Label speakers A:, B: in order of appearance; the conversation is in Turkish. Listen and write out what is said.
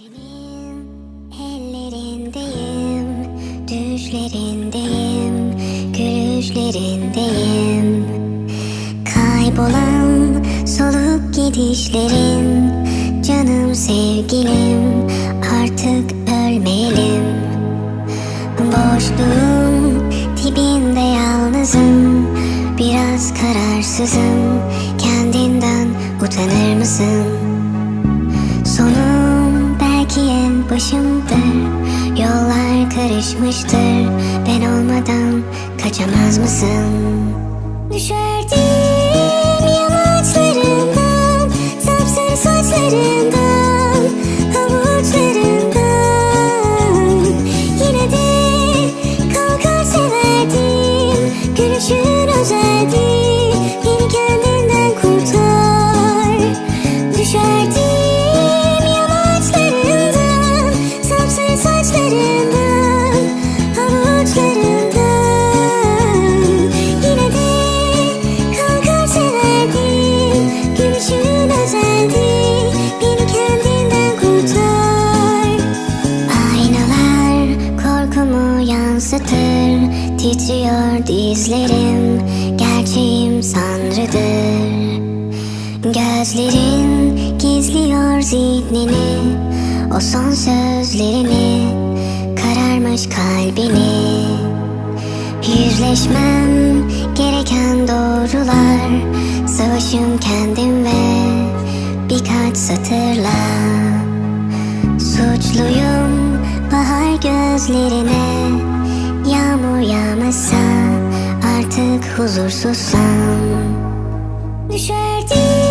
A: Senin ellerindeyim, düşlerindeyim, gülüşlerindeyim. Kaybolan solup gidişlerin, canım sevgilim, artık ölmeyelim. Boşluğun dibinde yalnızım, biraz kararsızım. Kendinden utanır mısın? En başımdır Yollar karışmıştır Ben olmadan kaçamaz mısın? Titriyor dizlerim. Gerçeğim sanrıdır. Gözlerin gizliyor zihnini. O son sözlerini Kararmış kalbini. Yüzleşmem gereken doğrular. Savaşım kendim ve birkaç satırla. Suçluyum bahar gözlerine huzursuzsam Düşerdim